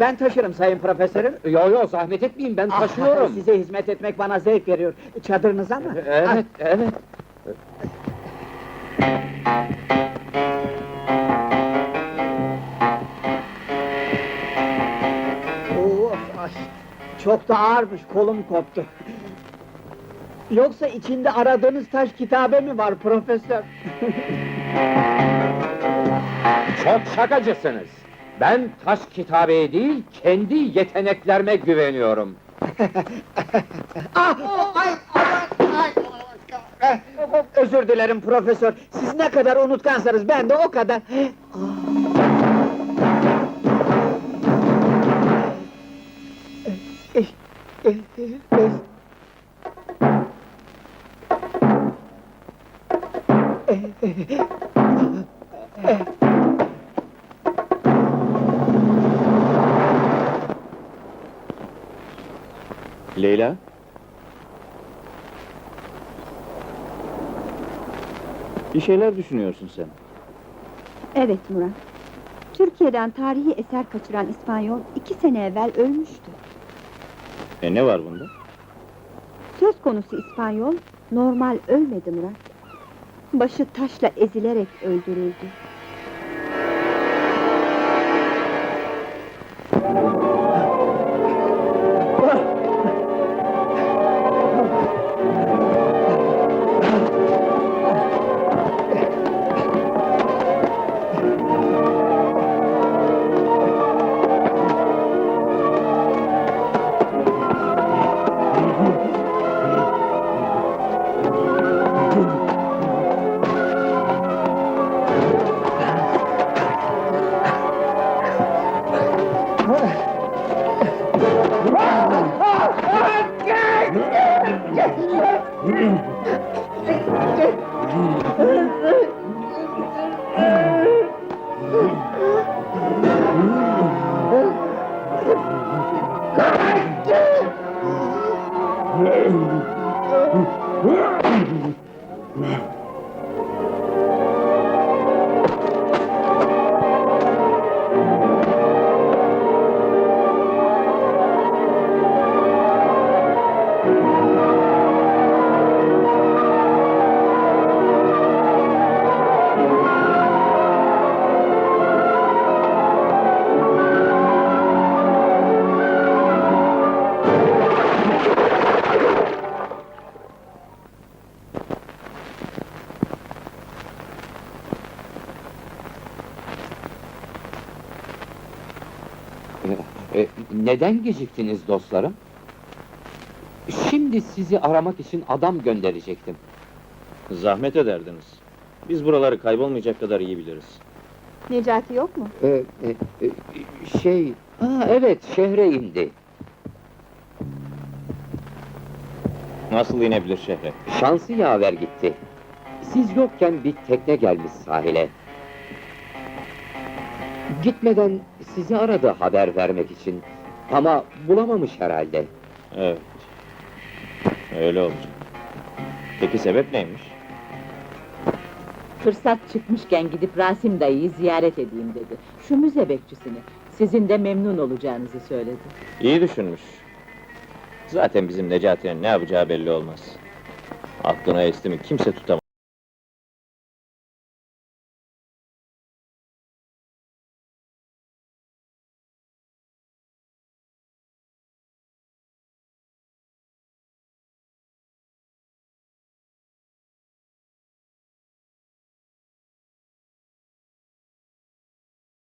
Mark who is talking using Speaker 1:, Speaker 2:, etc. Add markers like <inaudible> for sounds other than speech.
Speaker 1: Ben taşırım sayın profesörüm.
Speaker 2: Yo yo zahmet etmeyin ben
Speaker 1: Ah,
Speaker 2: taşıyorum.
Speaker 1: Size hizmet etmek bana zevk veriyor. Çadırınıza mı?
Speaker 2: Evet evet.
Speaker 1: Of, ay, çok da ağırmış, kolum koptu. Yoksa içinde aradığınız taş kitabe mi var profesör?
Speaker 2: Çok şakacısınız. Ben taş kitabeye değil, kendi yeteneklerime güveniyorum. <laughs>
Speaker 1: ah, ay, aman, ay, ay, Özür dilerim profesör. Siz ne kadar unutkansanız ben de o kadar.
Speaker 3: Leyla? Bir şeyler düşünüyorsun sen.
Speaker 4: Evet Murat. Türkiye'den tarihi eser kaçıran İspanyol iki sene evvel ölmüştü.
Speaker 3: E ne var bunda?
Speaker 4: Söz konusu İspanyol normal ölmedi Murat. Başı taşla ezilerek öldürüldü. Yeah.
Speaker 2: E, neden geciktiniz dostlarım? Şimdi sizi aramak için adam gönderecektim.
Speaker 3: Zahmet ederdiniz. Biz buraları kaybolmayacak kadar iyi biliriz.
Speaker 4: Necati yok mu?
Speaker 2: E, e, e, şey, ha evet şehre indi.
Speaker 3: Nasıl inebilir şehre?
Speaker 2: Şansı yaver gitti. Siz yokken bir tekne gelmiş sahile. Gitmeden sizi aradı haber vermek için. Ama bulamamış herhalde.
Speaker 3: Evet. Öyle olacak. Peki sebep neymiş?
Speaker 5: Fırsat çıkmışken gidip Rasim dayıyı ziyaret edeyim dedi. Şu müze bekçisini. Sizin de memnun olacağınızı söyledi.
Speaker 3: İyi düşünmüş. Zaten bizim Necati'nin ne yapacağı belli olmaz. Aklına esti mi kimse tutamaz.